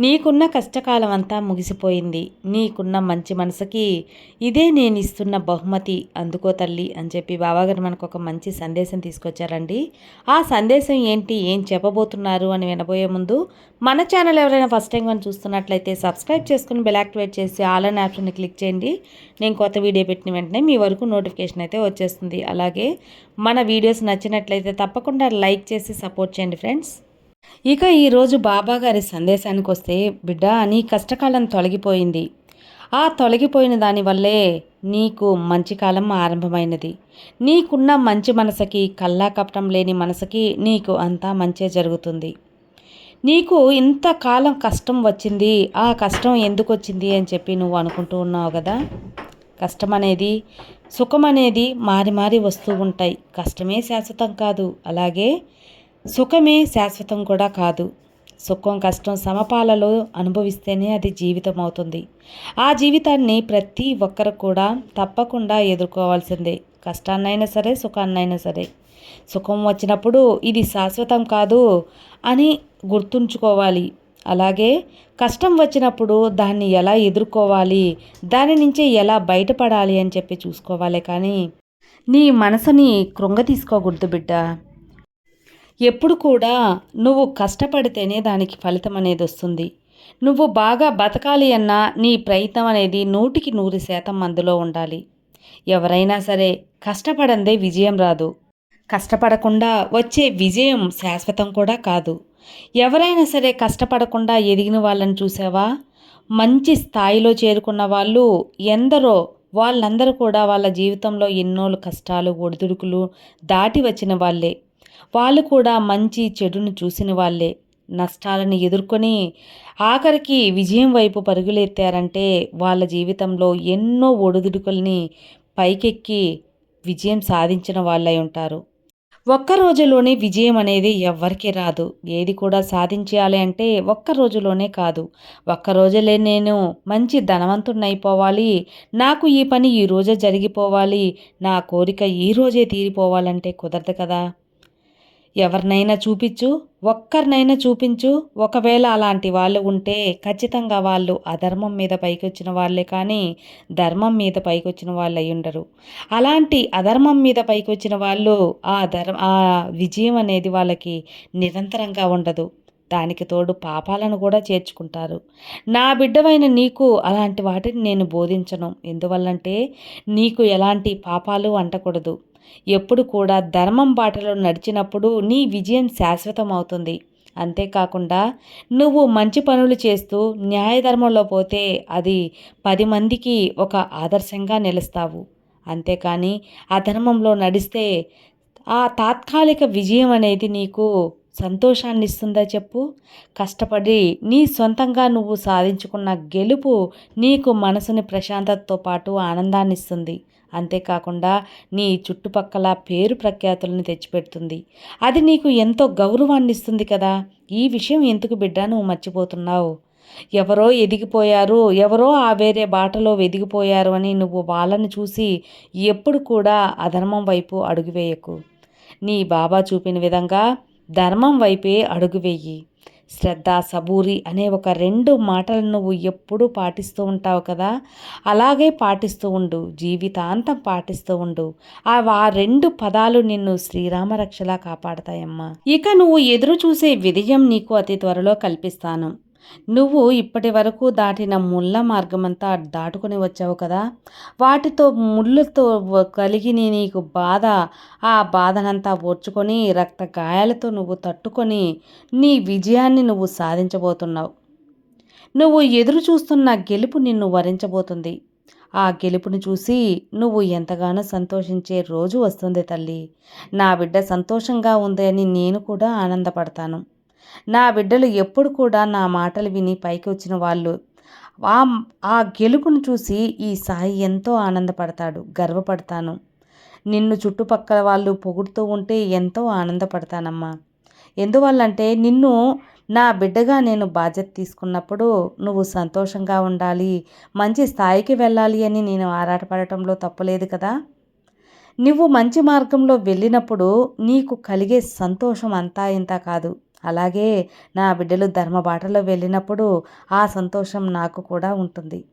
నీకున్న కష్టకాలం అంతా ముగిసిపోయింది. నీకున్న మంచి మనసుకి ఇదే నేను ఇస్తున్న బహుమతి. అందుకో తల్లి అని చెప్పి బాబాగారు మనకు ఒక మంచి సందేశం తీసుకొచ్చారండి. ఆ సందేశం ఏంటి? ఏం చెప్పబోతున్నారు? అని వినబోయే ముందు మన ఛానల్ ఎవరైనా ఫస్ట్ టైం కానీ చూస్తున్నట్లయితే సబ్స్క్రైబ్ చేసుకుని బెల్ యాక్టివేట్ చేసి ఆల్ అన్ ఆప్షన్ని క్లిక్ చేయండి. నేను కొత్త వీడియో పెట్టిన వెంటనే మీ వరకు నోటిఫికేషన్ అయితే వచ్చేస్తుంది. అలాగే మన వీడియోస్ నచ్చినట్లయితే తప్పకుండా లైక్ చేసి సపోర్ట్ చేయండి ఫ్రెండ్స్. ఇక ఈరోజు బాబాగారి సందేశానికి వస్తే బిడ్డ నీ కష్టకాలం తొలగిపోయింది. ఆ తొలగిపోయిన దానివల్లే నీకు మంచి కాలం ఆరంభమైనది. నీకున్న మంచి మనసుకి కల్లా కపటం లేని మనసుకి నీకు అంతా మంచే జరుగుతుంది. నీకు ఇంతకాలం కష్టం వచ్చింది. ఆ కష్టం ఎందుకు వచ్చింది అని చెప్పి నువ్వు అనుకుంటూ ఉన్నావు కదా. కష్టం అనేది సుఖం అనేది మారి మారి వస్తూ ఉంటాయి. కష్టమే శాశ్వతం కాదు. అలాగే సుఖమే శాశ్వతం కూడా కాదు. సుఖం కష్టం సమపాలలో అనుభవిస్తేనే అది జీవితం అవుతుంది ఆ జీవితాన్ని ప్రతి ఒక్కరు కూడా తప్పకుండా ఎదుర్కోవాల్సిందే. కష్టాన్నైనా సరే సుఖాన్నైనా సరే. సుఖం వచ్చినప్పుడు ఇది శాశ్వతం కాదు అని గుర్తుంచుకోవాలి. అలాగే కష్టం వచ్చినప్పుడు దాన్ని ఎలా ఎదుర్కోవాలి దాని నుంచి ఎలా బయటపడాలి అని చెప్పి చూసుకోవాలి కానీ నీ మనసుని కృంగ తీసుకోకూడదు బిడ్డ. ఎప్పుడు కూడా నువ్వు కష్టపడితేనే దానికి ఫలితం అనేది వస్తుంది. నువ్వు బాగా బతకాలి అన్నా నీ ప్రయత్నం అనేది నూటికి నూరు శాతం అందులో ఉండాలి. ఎవరైనా సరే కష్టపడందే విజయం రాదు. కష్టపడకుండా వచ్చే విజయం శాశ్వతం కూడా కాదు. ఎవరైనా సరే కష్టపడకుండా ఎదిగిన వాళ్ళని చూసావా? మంచి స్థాయిలో చేరుకున్న వాళ్ళు ఎందరో వాళ్ళందరూ కూడా వాళ్ళ జీవితంలో ఎన్నోలు కష్టాలు ఒడిదుడుకులు దాటి వచ్చిన వాళ్ళే. వాళ్ళు కూడా మంచి చెడును చూసిన వాళ్ళే. నష్టాలను ఎదుర్కొని ఆఖరికి విజయం వైపు పరుగులెత్తారంటే వాళ్ళ జీవితంలో ఎన్నో ఒడిదుడుకుల్ని పైకెక్కి విజయం సాధించిన వాళ్ళై ఉంటారు. ఒక్క రోజులోనే విజయం అనేది ఎవ్వరికి రాదు. ఏది కూడా సాధించాలి అంటే ఒక్క రోజులోనే కాదు. ఒక్క రోజులే నేను మంచి ధనవంతున్నైపోవాలి నాకు ఈ పని ఈ రోజే జరిగిపోవాలి. నా కోరిక ఈ రోజే తీరిపోవాలంటే కుదరదు కదా. ఎవరినైనా చూపించు ఒక్కరినైనా చూపించు. ఒకవేళ అలాంటి వాళ్ళు ఉంటే ఖచ్చితంగా వాళ్ళు అధర్మం మీద పైకి వచ్చిన వాళ్ళే కానీ ధర్మం మీద పైకి వచ్చిన వాళ్ళు అయి ఉండరు. అలాంటి అధర్మం మీద పైకి వచ్చిన వాళ్ళు ఆ ధర్మ ఆ విజయం అనేది వాళ్ళకి నిరంతరంగా ఉండదు. దానికి తోడు పాపాలను కూడా చేర్చుకుంటారు. నా బిడ్డవైన నీకు అలాంటి వాటిని నేను బోధించను. ఎందువల్లంటే నీకు ఎలాంటి పాపాలు అంటకూడదు. ఎప్పుడు కూడా ధర్మం బాటలో నడిచినప్పుడు నీ విజయం శాశ్వతం అవుతుంది అంతేకాకుండా నువ్వు మంచి పనులు చేస్తూ న్యాయధర్మంలో పోతే అది పది మందికి ఒక ఆదర్శంగా నిలుస్తావు. అంతేకాని అధర్మంలో నడిస్తే ఆ తాత్కాలిక విజయం అనేది నీకు సంతోషాన్ని ఇస్తుందా చెప్పు? కష్టపడి నీ సొంతంగా నువ్వు సాధించుకున్న గెలుపు నీకు మనసుని ప్రశాంతతతో పాటు ఆనందాన్ని ఇస్తుంది అంతేకాకుండా నీ చుట్టుపక్కల పేరు ప్రఖ్యాతులను తెచ్చిపెడుతుంది. అది నీకు ఎంతో గౌరవాన్ని ఇస్తుంది కదా. ఈ విషయం ఎందుకు బిడ్డ నువ్వు మర్చిపోతున్నావు? ఎవరో ఎదిగిపోయారు ఎవరో ఆ వేరే బాటలో వెదిగిపోయారు అని నువ్వు వాళ్ళని చూసి ఎప్పుడు కూడా అధర్మం వైపు అడుగు వేయకు. నీ బాబా చూపిన విధంగా ధర్మం వైపే అడుగువేయి శ్రద్ధ సబూరి అనే ఒక రెండు మాటలను నువ్వు ఎప్పుడూ పాటిస్తూ ఉంటావు కదా? అలాగే పాటిస్తూ ఉండు జీవితాంతం పాటిస్తూ ఉండు. ఆ రెండు పదాలు నిన్ను శ్రీరామరక్షలా కాపాడతాయమ్మా. ఇక నువ్వు ఎదురు చూసే విజయం నీకు అతి త్వరలో కల్పిస్తాను. నువ్వు ఇప్పటి వరకు దాటిన ముళ్ళ మార్గమంతా దాటుకుని వచ్చావు కదా. వాటితో ముళ్ళతో కలిగి నీకు బాధ ఆ బాధనంతా ఓర్చుకొని రక్త గాయాలతో నువ్వు తట్టుకొని నీ విజయాన్ని నువ్వు సాధించబోతున్నావు. నువ్వు ఎదురు చూస్తున్న గెలుపు నిన్ను వరించబోతుంది. ఆ గెలుపుని చూసి నువ్వు ఎంతగానో సంతోషించే రోజు వస్తుంది తల్లి. నా బిడ్డ సంతోషంగా ఉంది అని నేను కూడా ఆనందపడతాను. నా బిడ్డలు ఎప్పుడు కూడా నా మాటలు విని పైకి వచ్చిన వాళ్ళు. ఆ ఆ గెలుపును చూసి ఈ సాయి ఎంతో ఆనందపడతాడు. గర్వపడతాను. నిన్ను చుట్టుపక్కల వాళ్ళు పొగుడుతూ ఉంటే ఎంతో ఆనందపడతానమ్మా. ఎందువల్లంటే నిన్ను నా బిడ్డగా నేను బాధ్యత తీసుకున్నప్పుడు నువ్వు సంతోషంగా ఉండాలి. మంచి స్థాయికి వెళ్ళాలి అని నేను ఆరాటపడటంలో తప్పులేదు కదా. నువ్వు మంచి మార్గంలో వెళ్ళినప్పుడు నీకు కలిగే సంతోషం అంతా ఇంత కాదు. అలాగే నా బిడ్డలు ధర్మబాటలో వెళ్ళినప్పుడు ఆ సంతోషం నాకు కూడా ఉంటుంది.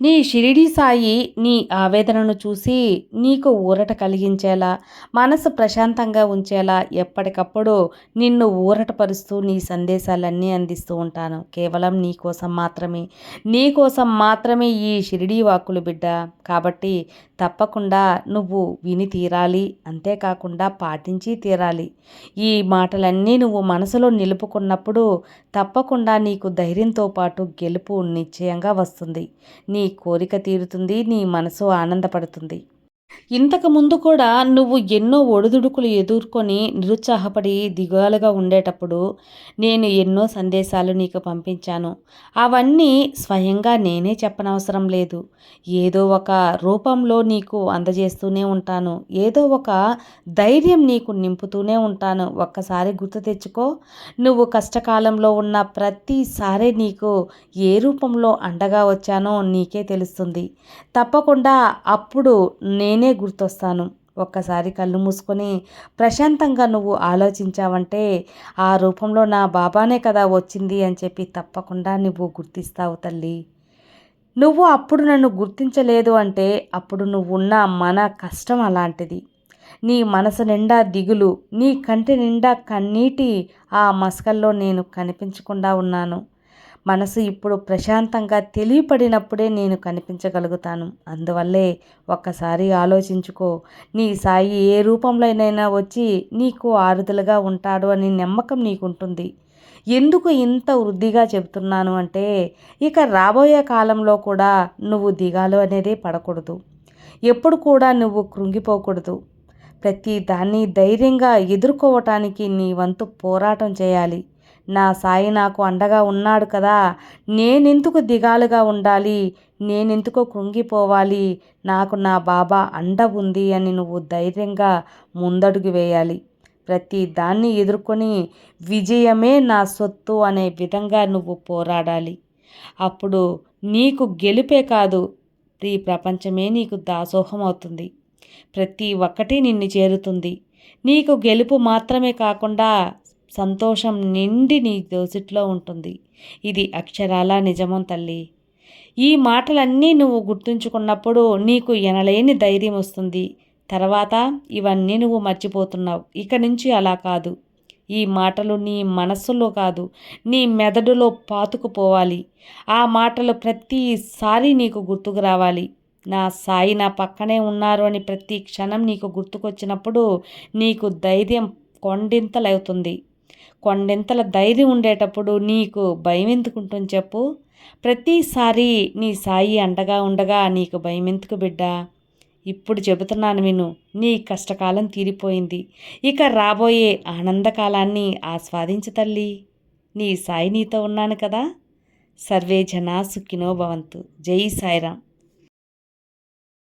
నీ షిరిడి సాయి నీ ఆవేదనను చూసి నీకు ఊరట కలిగించేలా మనసు ప్రశాంతంగా ఉంచేలా ఎప్పటికప్పుడు నిన్ను ఊరటపరుస్తూ నీ సందేశాలన్నీ అందిస్తూ ఉంటాను. కేవలం నీ కోసం మాత్రమే. నీ కోసం మాత్రమే ఈ షిరిడి వాక్కులు బిడ్డ. కాబట్టి తప్పకుండా నువ్వు విని తీరాలి. అంతేకాకుండా పాటించి తీరాలి. ఈ మాటలన్నీ నువ్వు మనసులో నిలుపుకున్నప్పుడు తప్పకుండా నీకు ధైర్యంతో పాటు గెలుపు నిశ్చయంగా వస్తుంది. నీ కోరిక తీరుతుంది నీ మనసు ఆనందపడుతుంది. ఇంతకు ముందు కూడా నువ్వు ఎన్నో ఒడిదుడుకులు ఎదుర్కొని నిరుత్సాహపడి దిగాలుగా ఉండేటప్పుడు నేను ఎన్నో సందేశాలు నీకు పంపించాను. అవన్నీ స్వయంగా నేనే చెప్పనవసరం లేదు. ఏదో ఒక రూపంలో నీకు అందజేస్తూనే ఉంటాను. ఏదో ఒక ధైర్యం నీకు నింపుతూనే ఉంటాను. ఒక్కసారి గుర్తు తెచ్చుకో నువ్వు కష్టకాలంలో ఉన్న ప్రతిసారి నీకు ఏ రూపంలో అండగా వచ్చానో నీకే తెలుస్తుంది. తప్పకుండా అప్పుడు నేనే నేనే గుర్తొస్తాను. ఒక్కసారి కళ్ళు మూసుకొని ప్రశాంతంగా నువ్వు ఆలోచించావంటే ఆ రూపంలో నా బాబానే కదా వచ్చింది అని చెప్పి తప్పకుండా నువ్వు గుర్తిస్తావు తల్లి. నువ్వు అప్పుడు నన్ను గుర్తించలేదు అంటే అప్పుడు నువ్వున్న మన కష్టం అలాంటిది. నీ మనసు నిండా దిగులు నీ కంటి నిండా కన్నీటి ఆ మసకల్లో నేను కనిపించకుండా ఉన్నాను. మనసు ఇప్పుడు ప్రశాంతంగా తెలియపడినప్పుడే నేను కనిపించగలుగుతాను. అందువల్లే ఒక్కసారి ఆలోచించుకో. నీ సాయి ఏ రూపంలోనైనా వచ్చి నీకు ఆరుదలుగా ఉంటాడు అని నమ్మకం నీకుంటుంది. ఎందుకు ఇంత వృద్ధిగా చెబుతున్నాను అంటే ఇక రాబోయే కాలంలో కూడా నువ్వు దిగాలు అనేదే పడకూడదు. ఎప్పుడు కూడా నువ్వు కృంగిపోకూడదు. ప్రతి దాన్ని ధైర్యంగా ఎదుర్కోవటానికి నీ వంతు పోరాటం చేయాలి. నా సాయి నాకు అండగా ఉన్నాడు కదా. నేనెందుకు దిగాలుగా ఉండాలి? నేనెందుకు కృంగిపోవాలి? నాకు నా బాబా అండ ఉంది అని నువ్వు ధైర్యంగా ముందడుగు వేయాలి. ప్రతి దాన్ని ఎదుర్కొని విజయమే నా సొత్తు అనే విధంగా నువ్వు పోరాడాలి. అప్పుడు నీకు గెలుపే కాదు. ఈ ప్రపంచమే నీకు దాసోహం అవుతుంది. ప్రతి ఒక్కటి నిన్ను చేరుతుంది. నీకు గెలుపు మాత్రమే కాకుండా సంతోషం నిండి నీ దోసిట్లో ఉంటుంది. ఇది అక్షరాల నిజమం తల్లి? ఈ మాటలన్నీ నువ్వు గుర్తుంచుకున్నప్పుడు నీకు ఎనలేని ధైర్యం వస్తుంది. తర్వాత ఇవన్నీ నువ్వు మర్చిపోతున్నావు. ఇక నుంచి అలా కాదు. ఈ మాటలు నీ మనస్సులో కాదు. నీ మెదడులో పాతుకుపోవాలి. ఆ మాటలు ప్రతిసారి నీకు గుర్తుకు రావాలి. నా సాయి నా పక్కనే ఉన్నారు అని ప్రతి క్షణం నీకు గుర్తుకొచ్చినప్పుడు నీకు ధైర్యం కొండింతలవుతుంది. కొండెంతల ధైర్యం ఉండేటప్పుడు నీకు భయం ఎందుకుంటుంది చెప్పు. ప్రతిసారి నీ సాయి అండగా ఉండగా నీకు భయం ఎందుకు బిడ్డ? ఇప్పుడు చెబుతున్నాను విను నీ కష్టకాలం తీరిపోయింది. ఇక రాబోయే ఆనందకాలాన్ని ఆస్వాదించు తల్లి. నీ సాయి నీతో ఉన్నాను కదా. సర్వే జనా సుఖినో భవంతు. జై సాయిరామ్.